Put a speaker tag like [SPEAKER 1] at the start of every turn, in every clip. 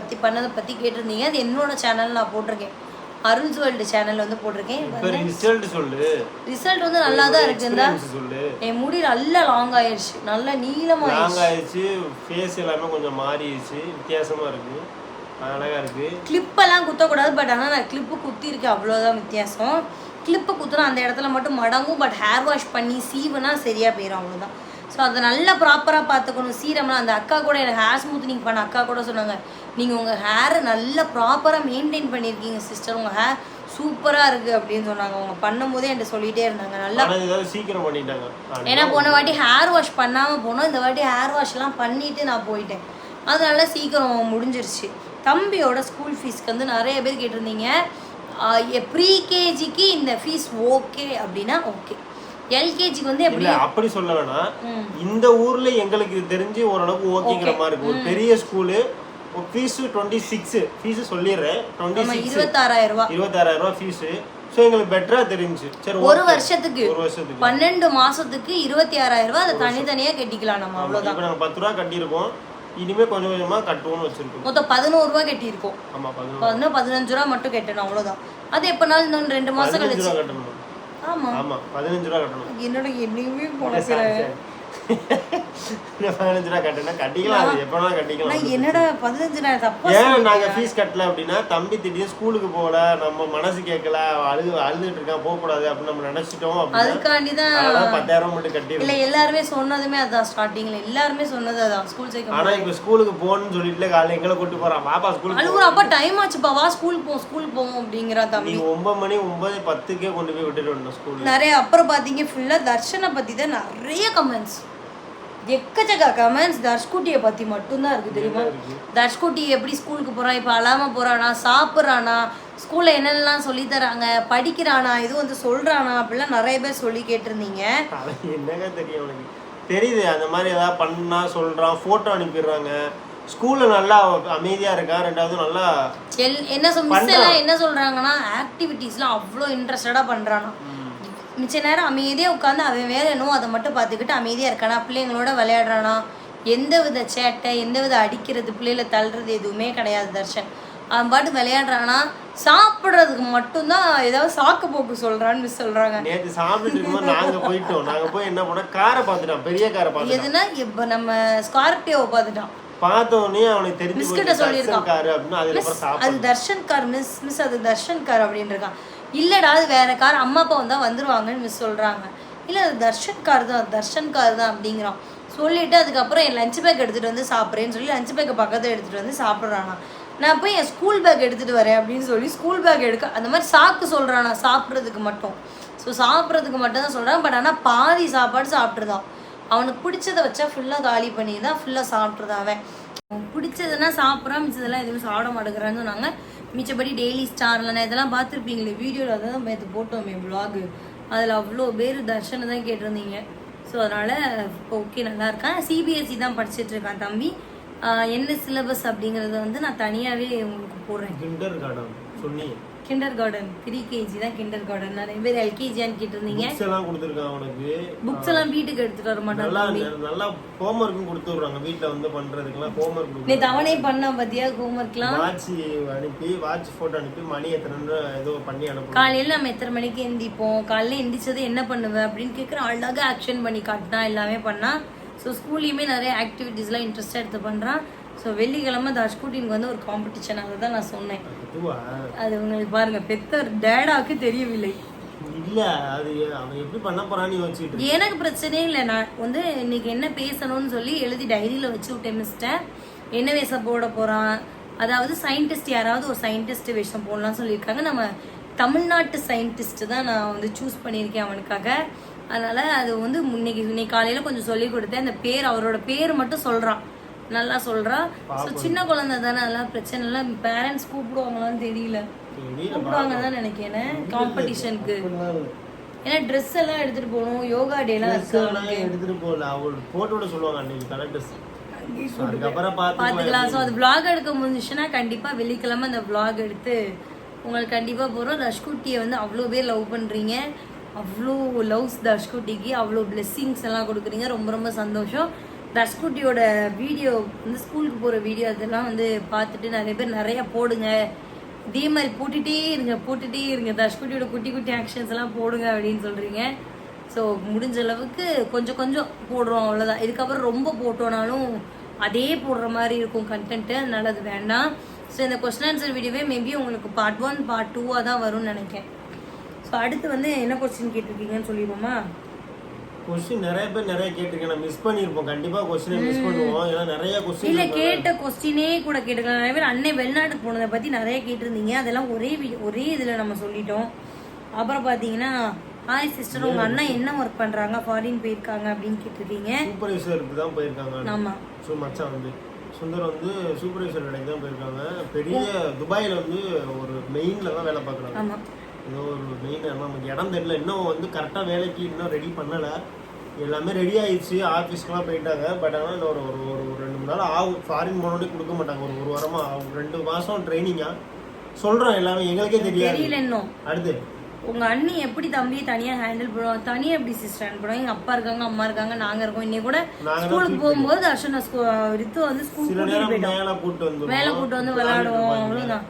[SPEAKER 1] பற்றி பண்ணதை பற்றி கேட்டிருந்தீங்க. அது என்னோட சேனல் நான் போட்டிருக்கேன். அருள்ஸ் வேர்ல்டு சேனல் வந்து போட்டிருக்கேன்.
[SPEAKER 2] ரிசல்ட் சொல்லு.
[SPEAKER 1] ரிசல்ட் வந்து நல்லா தான் இருக்கு இந்த
[SPEAKER 2] experience சொல்லு.
[SPEAKER 1] என் முடி நல்லா லாங் ஆயிடுச்சு நல்லா நீளமாயிடுச்சு
[SPEAKER 2] லாங் ஆயிடுச்சு ஃபேஸ் எல்லாமே கொஞ்சம் மாறிடுச்சு. வித்தியாசமா இருக்கு. அழகா இருக்கு.
[SPEAKER 1] கிளிப்பெல்லாம் குத்தக்கூடாது பட் ஆனால் நான் கிளிப்பு குத்திருக்கேன். அவ்வளோதான் வித்தியாசம். கிளிப்பு குத்துனா அந்த இடத்துல மட்டும் மடங்கும் பட் ஹேர் வாஷ் பண்ணி சீவுனா சரியாக போயிடும் அவ்வளோதான் ஸோ அதை நல்லா ப்ராப்பராக பார்த்துக்கணும். சீரம்லாம் அந்த அக்கா கூட எனக்கு ஹேர் ஸ்மூத்னிங் பண்ண அக்கா கூட சொன்னாங்க நீங்கள் உங்கள் ஹேரை நல்லா ப்ராப்பராக மெயின்டைன் பண்ணியிருக்கீங்க சிஸ்டர் உங்கள் ஹேர் சூப்பராக இருக்குது அப்படின்னு சொன்னாங்க. அவங்க பண்ணும்போதே என்கிட்ட சொல்லிகிட்டே இருந்தாங்க. நல்லா
[SPEAKER 2] சீக்கிரம் பண்ணிட்டாங்க.
[SPEAKER 1] ஏன்னா போன வாட்டி ஹேர் வாஷ் பண்ணாமல் போனோம். இந்த வாட்டி ஹேர் வாஷ்லாம் பண்ணிட்டு நான் போயிட்டேன். அதனால சீக்கிரம் முடிஞ்சிருச்சு. தம்பியோட ஸ்கூல் ஃபீஸ்க்கு வந்து நிறைய பேர் கேட்டிருந்தீங்க. ப்ரீகேஜிக்கு இந்த ஃபீஸ் ஓகே அப்படின்னா ஓகே எல்கேஜிக்கு வந்து எப்படி
[SPEAKER 2] அப்படி சொல்ல வேணாம். இந்த ஊர்ல எங்களுக்கு இது தெரிஞ்சு ஓரளவுக்கு ஓகேங்கிற மாதிரி இருக்கு. ஒரு பெரிய school fees twenty six fees சொல்லிடுறேன். டுவெண்ட்டி
[SPEAKER 1] இருபத்தாறாயிரம் ரூபாய்.
[SPEAKER 2] இருபத்தாயிரம் ரூபாய் ஃபீஸ் ஸோ எங்களுக்கு பெட்டரா தெரிஞ்சு. சரி
[SPEAKER 1] ஒரு. வருஷத்துக்கு
[SPEAKER 2] ஒரு வருஷத்துக்கு.
[SPEAKER 1] பன்னெண்டு மாசத்துக்கு இருபத்தி ஆறாயிரம் ரூபாய் அதை தனித்தனியா கட்டிக்கலாம் நம்ம அவ்வளவுதான்.
[SPEAKER 2] இப்போ நாங்கள் பத்து ரூபா கட்டியிருக்கோம். இனிமே கொஞ்சம் கொஞ்சமா கட்டுவோம்னு வச்சிருக்கோம்.
[SPEAKER 1] மொத்தம் பதினோரு ரூபாய் கட்டியிருக்கோம்.
[SPEAKER 2] ஆமா பதினொன்று
[SPEAKER 1] பதினஞ்சு ரூபா மட்டும் கட்டணும் அவ்வளவுதான். அது எப்பனாலும் ரெண்டு மாசம் கழிச்சு
[SPEAKER 2] ரூபா கட்டணும்.
[SPEAKER 1] ஆமா
[SPEAKER 2] ஆமா பதினஞ்சு ரூபா கட்டணும்
[SPEAKER 1] என்னோட என்னையுமே.
[SPEAKER 2] இன்னும் பதினஞ்சு ரூபா கட்டினா கட்டிக்கலாம் அது எப்பனா கட்டிக்கலாம்.
[SPEAKER 1] என்னடா பதினஞ்சு நான் தப்பா
[SPEAKER 2] ஏன் நாங்க ஃபீஸ் கட்டல அப்படின்னா தம்பி திடீர்னு ஸ்கூலுக்கு போகல நம்ம மனசு கேட்கல அழுது அழுதுட்டு இருக்கான் போக கூடாது அப்படின்னு நம்ம நினைச்சிட்டோம்
[SPEAKER 1] அதுக்காண்டி தான்
[SPEAKER 2] பத்தாயிரம் மட்டும்
[SPEAKER 1] இல்ல எல்லாருமே சொன்னதுமே அதான் ஸ்டார்டிங்ல எல்லாருமே சொன்னது அதான் ஸ்கூல் சேர்க்க
[SPEAKER 2] ஆனா இப்ப ஸ்கூலுக்கு போகணும்னு சொல்லிட்டு காலையில எங்களை கூட்டு போறான். பாப்பா ஸ்கூலுக்கு
[SPEAKER 1] அழுகுற அப்பா டைம் ஆச்சுப்பா வா ஸ்கூல் போ ஸ்கூல் போவோம் அப்படிங்கிறா தம்பி.
[SPEAKER 2] ஒன்பது மணி ஒன்பது பத்துக்கே கொண்டு போய் விட்டுட்டு ஸ்கூல்ல
[SPEAKER 1] நிறைய அப்புறம் பாத்தீங்க ஃபுல்லா தர்ஷனை பத்தி தான் நிறைய கமெண்ட்ஸ் எக்கச்சக்க கமெண்ட்ஸ் தர்ஷ்குட்டியை பத்தி மட்டும்தான் இருக்கு தெரியுமா? தர்ஷ்குட்டி எப்படி ஸ்கூலுக்கு போறான் இப்ப அழாம போறானா? சாப்பிட்றானா? ஸ்கூல்ல என்னென்னலாம் சொல்லி தராங்க? படிக்கிறானா? இது வந்து சொல்றானா? அப்படிலாம் நிறைய பேர் சொல்லி கேட்டிருந்தீங்க.
[SPEAKER 2] என்னங்க தெரியும் அவனுக்கு தெரியுது அந்த மாதிரி ஏதாவது பண்ணா சொல்றான் போட்டோ அனுப்பிடுறாங்க. ஸ்கூல்ல நல்லா அமைதியா இருக்கான் ரெண்டாவது நல்லா
[SPEAKER 1] என்ன மிஸ் எல்லாம் என்ன சொல்றாங்கன்னா ஆக்டிவிட்டீஸ்லாம் அவ்வளோ இன்ட்ரெஸ்டடா பண்றானா. மிச்ச நேரம் அமைதியாக உட்காந்து அவன் வேலை என்னவோ அதை மட்டும் பார்த்துக்கிட்டு அமைதியாக இருக்கானா? பிள்ளைங்களோட விளையாடுறானா? எந்த வித சேட்டை எந்த வித அடிக்கிறது பிள்ளைகளை தள்ளுறது எதுவுமே கிடையாது தர்ஷன். அவன் பாட்டு விளையாடுறானா? சாப்பிட்றதுக்கு மட்டும்தான் ஏதாவது சாக்கு போக்கு சொல்றான்னு மிஸ் சொல்றாங்க.
[SPEAKER 2] நேத்து சாப்பிட்டுட்டு இருக்கும்போது நாங்க போயிட்டோம். நாங்க போய் என்ன பண்ணோம்? காரை பார்த்துட்டோம். பெரிய காரை பார்த்துட்டோம்.
[SPEAKER 1] எதுனா இப்போ நம்ம ஸ்கார்பியோவை பார்த்துட்டான்.
[SPEAKER 2] பார்த்த உடனே அவனுக்கு தெரிஞ்சு போச்சு
[SPEAKER 1] கிட்ட சொல்லியிருக்கான்.
[SPEAKER 2] காரு அப்படின்னு சாப்பிட்டு
[SPEAKER 1] அது தர்ஷன் கார் மிஸ் மிஸ் அது தர்ஷன் கார் அப்படின்னு இருக்கான். இல்லைடா அது வேற கார். அம்மா அப்பா வந்தால் வந்துடுவாங்கன்னு மிஸ் சொல்கிறாங்க இல்லை அது தர்ஷன் கார் தான் தர்ஷன் கார் தான் அப்படிங்கிறான். சொல்லிட்டு அதுக்கப்புறம் என் லஞ்ச் பேக் எடுத்துகிட்டு வந்து சாப்பிட்றேன்னு சொல்லி லஞ்ச் பேக்கை பக்கத்தில் எடுத்துகிட்டு வந்து சாப்பிட்றானா. நான் போய் என் ஸ்கூல் பேக் எடுத்துகிட்டு வரேன் அப்படின்னு சொல்லி ஸ்கூல் பேக் எடுக்க அந்த மாதிரி சாக்கு சொல்கிறானா சாப்பிட்றதுக்கு மட்டும். ஸோ சாப்பிட்றதுக்கு மட்டும் தான் சொல்கிறான் பட் ஆனால் பாதி சாப்பாடு சாப்பிட்ருதான் அவனுக்கு பிடிச்சத வச்சா ஃபுல்லாக காலி பண்ணி தான் ஃபுல்லாக சாப்பிட்ருதான் அவன். அவனுக்கு பிடிச்சதுன்னா சாப்பிட்றான் மிச்சதெல்லாம் எதுவும் சாப்பிட மாட்டேங்கிறான்னு சொன்னாங்க. மிச்சப்படி டெய்லி ஸ்டார்ல நான் இதெல்லாம் பார்த்துருப்பீங்களே வீடியோவில் தான் நேற்று போட்டோமே ப்ளாகு அதில் அவ்வளோ பேர் தர்ஷனை தான் கேட்டிருந்தீங்க. ஸோ அதனால் ஓகே நல்லா இருக்கான். சிபிஎஸ்சி தான் படிச்சுட்டு இருக்கான் தம்பி. என்ன சிலபஸ் அப்படிங்கிறத வந்து நான் தனியாகவே உங்களுக்கு போடுறேன்.
[SPEAKER 2] கிண்டர் கார்டன்
[SPEAKER 1] ப்ரீ கேஜி தான் கிண்டர் கார்டன் நிறைய பேர் எல்கேஜியான்னு கேட்டிருந்தீங்க.
[SPEAKER 2] புக்ஸ் எல்லாம் கொடுத்துருக்கான் அவனுக்கு
[SPEAKER 1] புக்ஸ் எல்லாம் வீட்டுக்கு எடுத்துட்டு வர மாட்டான்
[SPEAKER 2] நல்லா நல்லா ஹோம்ஒர்க்கும் கொடுத்து விடுறாங்க. வீட்ல வந்து பண்றதுக்கெல்லாம் ஹோம்ஒர்க் கொடுத்து
[SPEAKER 1] நேற்று அவனே பண்ண பத்தியா ஹோம்ஒர்க்லாம்
[SPEAKER 2] வாட்ச் அனுப்பி வாட்ச் போட்டோ அனுப்பி மணி எத்தனைன்னு ஏதோ பண்ணி அனுப்புறோம்
[SPEAKER 1] காலையில நம்ம எத்தனை மணிக்கு எந்திப்போம்? காலையில எந்திரிச்சது என்ன பண்ணுவேன் அப்படின்னு கேட்குற அழகாக ஆக்ஷன் பண்ணி காட்டினா எல்லாமே பண்ணா. ஸோ ஸ்கூல்லையுமே நிறைய ஆக்டிவிட்டீஸ்லாம் இன்ட்ரெஸ்டாக எடுத்து பண்ணுறான் ஸோ வெள்ளிக்கிழமை தஷ்கூட்டினுக்கு வந்து ஒரு காம்படிஷன் அதை தான் நான் சொன்னேன். அது உங்களுக்கு பாருங்க பெத்த டேடாவுக்கு தெரியவில்லை.
[SPEAKER 2] இல்ல அது அவன் எப்படி பண்ண போறான்னு யோசிச்சுட்டு.
[SPEAKER 1] எனக்கு பிரச்சனையே இல்லை நான் வந்து இன்னைக்கு என்ன பேசணும்னு சொல்லி எழுதி டைரியில் வச்சு விட்டேன் மிஸ்டர் என்ன வேஷம் போட போகிறான் அதாவது சயின்டிஸ்ட் யாராவது ஒரு சயின்டிஸ்ட் வேஷம் போடலாம்னு சொல்லியிருக்காங்க. நம்ம தமிழ்நாட்டு சயின்டிஸ்ட் தான் நான் வந்து சூஸ் பண்ணியிருக்கேன் அவனுக்காக. அதனால அது வந்து இன்னைக்கு இன்னைக்கு காலையில் கொஞ்சம் சொல்லி கொடுத்தேன். அந்த பேர் அவரோட பேர் மட்டும் சொல்கிறான் நல்லா சொல்கிறான் ஸோ சின்ன குழந்தை தானே அதெல்லாம் பிரச்சனை இல்லை. பேரண்ட்ஸ் கூப்பிடுவாங்களான்னு தெரியல. கூப்பிடுவாங்க தான் நினைக்கிறேன். காம்படிஷனுக்கு. ஏன்னா ட்ரெஸ் எல்லாம் எடுத்துட்டு போகணும் யோகா டே எல்லாம்
[SPEAKER 2] எடுத்துட்டு போகல. அவள் போட்டு விட சொல்லுவாங்க அன்னைக்கு கலர் ட்ரெஸ்
[SPEAKER 1] பாத்துக்கலாம் ஸோ அது vlog எடுக்க முடிஞ்சுச்சுன்னா கண்டிப்பா வெள்ளிக்கிழமை அந்த vlog எடுத்து உங்களுக்கு கண்டிப்பா போறோம் தஷ்குட்டியை வந்து அவ்வளோ பேர் லவ் பண்றீங்க. அவ்வளோ லவ்ஸ் தஷ்குட்டிக்கு அவ்வளோ blessings எல்லாம் கொடுக்குறீங்க. ரொம்ப ரொம்ப சந்தோஷம். தஷ்குட்டியோட வீடியோ வந்து ஸ்கூலுக்கு போகிற வீடியோ அதெல்லாம் வந்து பார்த்துட்டு நிறைய பேர் நிறையா போடுங்க. இதே மாதிரி போட்டுகிட்டே இருங்க போட்டுகிட்டே இருங்க. தஷ்குட்டியோட குட்டி குட்டி ஆக்ஷன்ஸ் எல்லாம் போடுங்க அப்படின்னு சொல்கிறீங்க ஸோ முடிஞ்ச அளவுக்கு கொஞ்சம் கொஞ்சம் போடுறோம் அவ்வளோதான் இதுக்கப்புறம் ரொம்ப போட்டோனாலும் அதே போடுற மாதிரி இருக்கும் கண்டென்ட்டு அதனால அது வேண்டாம். ஸோ இந்த கொஸ்டின் ஆன்சர் வீடியோவே மேபி உங்களுக்கு பார்ட் ஒன் பார்ட் டூவாக தான் வரும்னு நினைக்கிறேன். ஸோ அடுத்து வந்து என்ன கொஸ்டின் கேட்டிருக்கீங்கன்னு சொல்லிடுவோமா?
[SPEAKER 2] கொஸ்டின் நிறைய பேர் நிறைய கேட்டிருக்கேன் மிஸ் பண்ணியிருப்போம். கண்டிப்பா கொஸ்டினை மிஸ் பண்ணுவோம். ஏன்னா நிறைய
[SPEAKER 1] இல்ல
[SPEAKER 2] கொஸ்டின்
[SPEAKER 1] கேட்ட கொஸ்டினே கூட கேட்டுக்கலாம் நிறைய பேர் அன்னை வெளிநாட்டுக்கு போனதை பத்தி நிறைய கேட்டிருந்தீங்க. அதெல்லாம் ஒரே ஒரே இதுல நம்ம சொல்லிட்டோம். அப்புறம் பாத்தீங்கன்னா ஹாய் சிஸ்டர் உங்க அண்ணா என்ன ஒர்க் பண்றாங்க? ஃபாரின் போயிருக்காங்க அப்படின்னு கேட்டிருக்கீங்க.
[SPEAKER 2] சூப்பர்வைசருக்கு தான் போயிருக்காங்க.
[SPEAKER 1] ஆமா.
[SPEAKER 2] ஸோ மச்சான் வந்து சுந்தர் வந்து சூப்பர்வைசர் வேலைக்கு தான் போயிருக்காங்க. பெரிய துபாயில் வந்து ஒரு மெயினில் தான் வேலை பார்க்குறாங்க. ஏதோ ஒரு மெயின் நமக்கு இடம் தெரியல. இன்னும் வந்து கரெக்டாக வேலைக்கு இன்னும் ரெடி பண்ணலை. எல்லாமே ரெடி ஆயிடுச்சு ஆஃபீஸ்க்குலாம் போயிட்டாங்க. பட் ஆனால் இன்னும் ஒரு ஒரு ஒரு ரெண்டு மூணு நாள் ஆகும். ஃபாரின் போனோடனே கொடுக்க மாட்டாங்க. ஒரு ஒரு வாரமாக ஆகும். ரெண்டு மாதம் ட்ரைனிங்காக சொல்கிறோம் எல்லாமே எங்களுக்கே தெரியாது.
[SPEAKER 1] தெரியல இன்னும்.
[SPEAKER 2] அடுத்து.
[SPEAKER 1] உங்க அண்ணி எப்படி தம்பியை தனியா ஹேண்டில் பண்ணுவாங்க? தனியா எப்படி சிஸ்டர் பண்ணுவாங்க? எங்க அப்பா இருக்காங்க அம்மா இருக்காங்க நாங்க இருக்கோம். இன்னைக்கு கூட ஸ்கூலுக்கு போகும்போது தர்ஷனா ஸ்கூ ரித்து வந்து ஸ்கூல் கூட்டிட்டு
[SPEAKER 2] மேலே கூட்டு வந்து
[SPEAKER 1] விளையாடுவோம். அவ்வளவுதான்.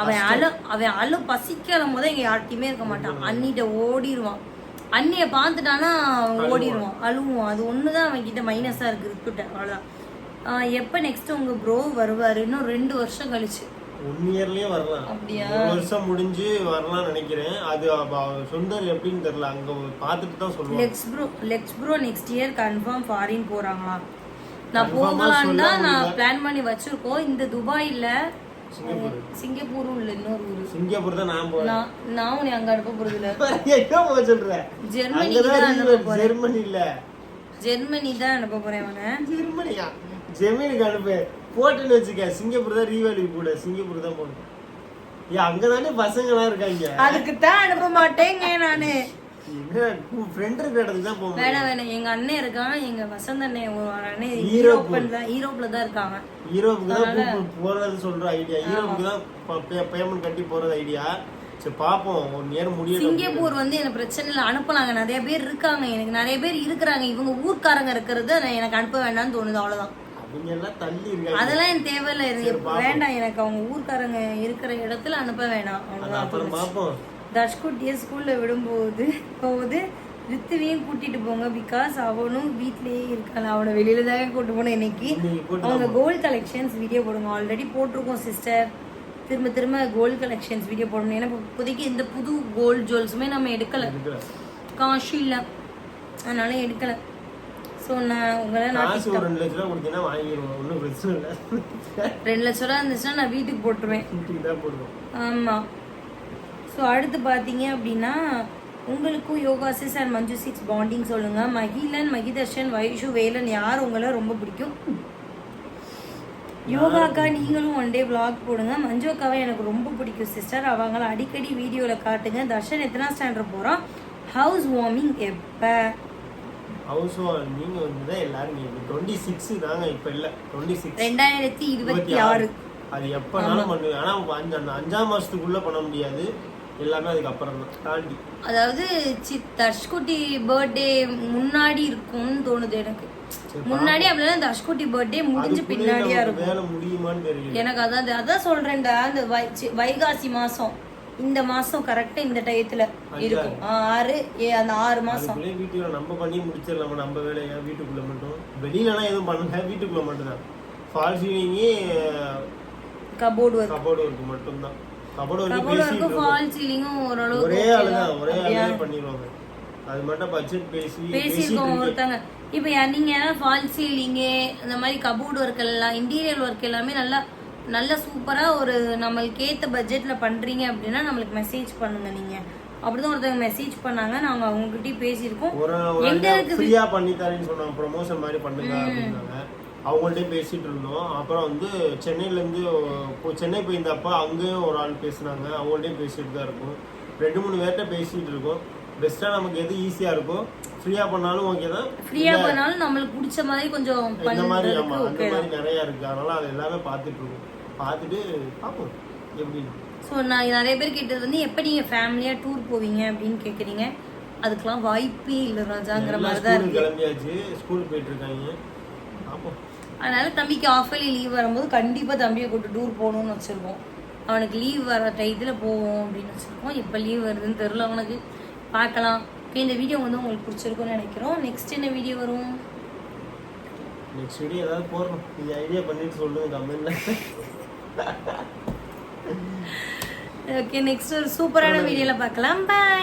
[SPEAKER 1] அவன் அழு அவன் அழு பசிக்கலும் போது இங்க யார்கிட்டயுமே இருக்க மாட்டான். அண்ணிட்ட ஓடிடுவான் அண்ணிய பார்த்துட்டானா அவன் ஓடிடுவான் அழுவான். அது ஒண்ணுதான் அவன் கிட்ட மைனஸா இருக்கு ரித்துட்ட அவ்வளவுதான். ஆஹ் எப்ப நெக்ஸ்ட் உங்க ப்ரோ வருவாரு? இன்னும் ரெண்டு வருஷம் கழிச்சு.
[SPEAKER 2] ஒன் இயர்லயே வரலாம்.
[SPEAKER 1] அப்படியா?
[SPEAKER 2] ஒரு வருஷம் முடிஞ்சு வரலாம்னு நினைக்கிறேன். அது சுந்தர் எப்படின்னு தெரியல. அங்க பார்த்துட்டு தான் சொல்லுவாங்க
[SPEAKER 1] Lex bro Lex bro next year confirm foreign போறாங்களா? நான் போகலான்னு தான் நான். பிளான் பண்ணி வச்சிருக்கோம். இந்த துபாயில சிங்கப்பூரும் இல்ல இன்னொரு ஊரு.
[SPEAKER 2] சிங்கப்பூர் தான் நான் போறேன்
[SPEAKER 1] நான் உன்னை அங்க அனுப்ப போறது இல்ல
[SPEAKER 2] எங்க போக சொல்ற?
[SPEAKER 1] ஜெர்மனிக்கு
[SPEAKER 2] அங்கதான்
[SPEAKER 1] தான் அனுப்ப. போறேன்.
[SPEAKER 2] ஜெர்மனி இல்ல.
[SPEAKER 1] ஜெர்மனி தான் அனுப்ப போறேன் அவனை
[SPEAKER 2] ஜெர்மனியா? ஜெர்மனிக்கு அனுப்பு. போட்டுன்னு வச்சுக்க சிங்கப்பூர் தான் ரீவேலுக்கு கூட சிங்கப்பூர் தான் போகணும் ஏன் அங்கதானே பசங்க எல்லாம் இருக்காங்க.
[SPEAKER 1] அதுக்கு தான் அனுப்ப மாட்டேங்க நானு. வேணாம் வேணாம். எங்க அண்ணன் இருக்கான். எங்க வசந்த் அண்ணன் அண்ணன். ஈரோப்பன் தான் ஈரோப்ல தான் இருக்காங்க.
[SPEAKER 2] யூரோப்புக்கு போறது சொல்ற ஐடியா யூரோப்புக்கு தான் பேமெண்ட் கட்டி போறது ஐடியா சரி பாப்போம்.
[SPEAKER 1] சிங்கப்பூர் வந்து எனக்கு பிரச்சனை இல்லை. அனுப்பலாங்க நிறைய பேர் இருக்காங்க. எனக்கு நிறைய பேர் இருக்கிறாங்க. இவங்க ஊர்க்காரங்க இருக்கிறது எனக்கு அனுப்ப வேண்டாம்னு தோணுது. அவ்வளவுதான். அதெல்லாம் எனக்கு தேவையில்லை. வேண்டாம். எனக்கு அவங்க ஊர்க்காரங்க இருக்கிற இடத்துல அனுப்ப வேணாம். அவ்வளவுதான்
[SPEAKER 2] அப்புறம் பாப்போம்.
[SPEAKER 1] தர்ஷ்குட்டியை ஸ்கூல்ல விடும்போது போகுது ரித்துவையும் கூட்டிட்டு போங்க பிகாஸ் அவனும் வீட்லயே இருக்கான். அவனை வெளியில தான் கூட்டு போனேன் இன்னைக்கு. அவங்க கோல்ட் கலெக்ஷன்ஸ் வீடியோ போடுங்க. ஆல்ரெடி போட்டிருக்கோம் சிஸ்டர் திரும்ப திரும்ப கோல்ட் கலெக்ஷன்ஸ் வீடியோ போடணும். ஏன்னா இப்ப இப்போதைக்கு எந்த புது கோல்ட் ஜுவல்ஸுமே நம்ம எடுக்கல. காசு இல்லை. அதனால எடுக்கல. ஸோ நான் உங்களை நான்
[SPEAKER 2] ரெண்டு லட்ச ரூபா கொடுத்தீங்கன்னா வாங்கிடுவோம். ஒன்றும் பிரச்சனை இல்லை.
[SPEAKER 1] ரெண்டு லட்ச ரூபா இருந்துச்சுன்னா நான் வீட்டுக்கு போட்டுருவேன். ஆமாம் ஸோ அடுத்து பார்த்தீங்க அப்படின்னா உங்களுக்கும் யோகா சிஸ் அண்ட் மஞ்சு சிக்ஸ் பாண்டிங் சொல்லுங்கள் மகிலன் மகிதர்ஷன் வைஷு வேலன் யார் உங்களை ரொம்ப பிடிக்கும்? யோகாக்கா நீங்களும் ஒன் டே vlog போடுங்க. மஞ்சு அக்காவை எனக்கு ரொம்ப பிடிக்கும் சிஸ்டர் அவங்கள அடிக்கடி வீடியோவில் காட்டுங்க. தர்ஷன் எத்தனா ஸ்டாண்டர்ட் போகிறோம் ஹவுஸ் வார்மிங் எப்போ?
[SPEAKER 2] ஹவுஸ் நீங்க வந்து தான் எல்லாரும் டுவெண்ட்டி சிக்ஸ் தாங்க இப்ப இல்ல. டுவெண்ட்டி சிக்ஸ்
[SPEAKER 1] ரெண்டாயிரத்தி இருபத்தி ஆறு.
[SPEAKER 2] அது எப்பனாலும் பண்ணுவேன். ஆனா அஞ்சு அந்த அஞ்சாம் மாசத்துக்குள்ள பண்ண முடியாது. எல்லாமே அதுக்கு அப்புறம் தான் தாண்டி.
[SPEAKER 1] அதாவது சி தர்ஷ்குட்டி பர்த்டே முன்னாடி இருக்கும்னு தோணுது எனக்கு. முன்னாடி அப்படின்னா தர்ஷ்குட்டி பர்த்டே முடிஞ்சு பின்னாடியா இருக்கும்.
[SPEAKER 2] வேலை முடியுமான்னு தெரியல.
[SPEAKER 1] எனக்கு அதான் அதான் சொல்றேன்டா அந்த வைகாசி மாசம். இந்த மாசம் கரெக்டா இந்த டயத்துல இருக்கும். ஆறு அந்த ஆறு மாசம்.
[SPEAKER 2] வீட்டுக்குள்ள நம்ம பண்ணி முடிச்சிடலாம்? நம்ம வேலையை? வீட்டுக்குள்ள மட்டும். வெளியிலலாம் எதுவும் பண்ணல வீட்டுக்குள்ள மட்டும்தான். Fall சீலிங்கே
[SPEAKER 1] cupboard
[SPEAKER 2] cupboard work work
[SPEAKER 1] cupboard fall சீலிங்கும் ஓரளவுக்கு
[SPEAKER 2] ஒரே ஆளுதான்
[SPEAKER 1] தான்.
[SPEAKER 2] ஒரே
[SPEAKER 1] அப்படியா?
[SPEAKER 2] ஆளுதான் பண்ணிடுவாங்க. அது மட்டும் பட்ஜெட் பேசி
[SPEAKER 1] பேசியிருக்கோம் ஒருத்தங்க இப்போ நீங்க ஃபால் சீலிங்கு இந்த மாதிரி கபோர்டு ஒர்க் எல்லாம் இன்டீரியர் ஒர்க் எல்லாமே நல்லா நல்ல சூப்பரா ஒரு நம்மளுக்கு ஏத்த பட்ஜெட்ல பண்றீங்க அப்படின்னா நம்மளுக்கு மெசேஜ் பண்ணுங்க நீங்க. அப்படிதான் ஒருத்தவங்க மெசேஜ் பண்ணாங்க நாங்க அவங்ககிட்டயும் பேசியிருக்கோம். எங்க இருக்குது?
[SPEAKER 2] ஃப்ரீயா பண்ணி தரேன்னு சொன்னாங்க ப்ரொமோஷன் மாதிரி பண்ணுங்க அப்படின்னாங்க. அவங்கள்ட்ட பேசிட்டு இருந்தோம். அப்புறம் வந்து சென்னையில இருந்து இப்போ சென்னை போயிருந்தப்ப அங்கேயும் ஒரு ஆள் பேசுனாங்க. அவங்கள்ட்டையும் பேசிட்டு தான் இருக்கும். ரெண்டு மூணு பேர்கிட்ட பேசிட்டு இருக்கோம். பெஸ்டா நமக்கு எது ஈஸியா இருக்கோ ஃப்ரீயா பண்ணாலும் ஓகே தான்.
[SPEAKER 1] ஃப்ரீயா பண்ணாலும் நம்மளுக்கு பிடிச்ச மாதிரி கொஞ்சம்
[SPEAKER 2] இந்த மாதிரி ஆமா
[SPEAKER 1] பண்றதுக்கு
[SPEAKER 2] அந்த மாதிரி நிறைய இருக்கு. அதனால அது எல்லாமே பார்த்துட்டு இருக்கோம். பார்த்துட்டு பார்ப்போம். எப்படி
[SPEAKER 1] ஸோ நான் நிறைய பேர் கேட்டது வந்து எப்போ நீங்கள் ஃபேமிலியாக டூர் போவீங்க அப்படின்னு கேட்குறீங்க அதுக்கெல்லாம் வாய்ப்பே இல்லை ராஜாங்கிற மாதிரி தான்
[SPEAKER 2] கிளம்பியாச்சு. ஸ்கூல் போயிட்டு இருக்காங்க. பார்ப்போம்.
[SPEAKER 1] அதனால தம்பிக்கு ஆஃபலி லீவ் வரும்போது கண்டிப்பாக தம்பியை கூட்டு டூர் போகணும்னு வச்சுருக்கோம். அவனுக்கு லீவ் வர டயத்தில் போவோம் அப்படின்னு வச்சுருக்கோம். எப்போ லீவ் வருதுன்னு தெரில அவனுக்கு. பார்க்கலாம். ஓகே இந்த வீடியோ வந்து உங்களுக்கு பிடிச்சிருக்கும்னு நினைக்கிறோம். நெக்ஸ்ட் என்ன வீடியோ வரும்?
[SPEAKER 2] நெக்ஸ்ட் வீடியோ ஏதாவது போடுறோம் நீங்க ஐடியா பண்ணிட்டு சொல்லுங்க கமெண்ட்ல
[SPEAKER 1] ஓகே நெக்ஸ்ட் ஒரு சூப்பரான வீடியோவில் பார்க்கலாம். பாய்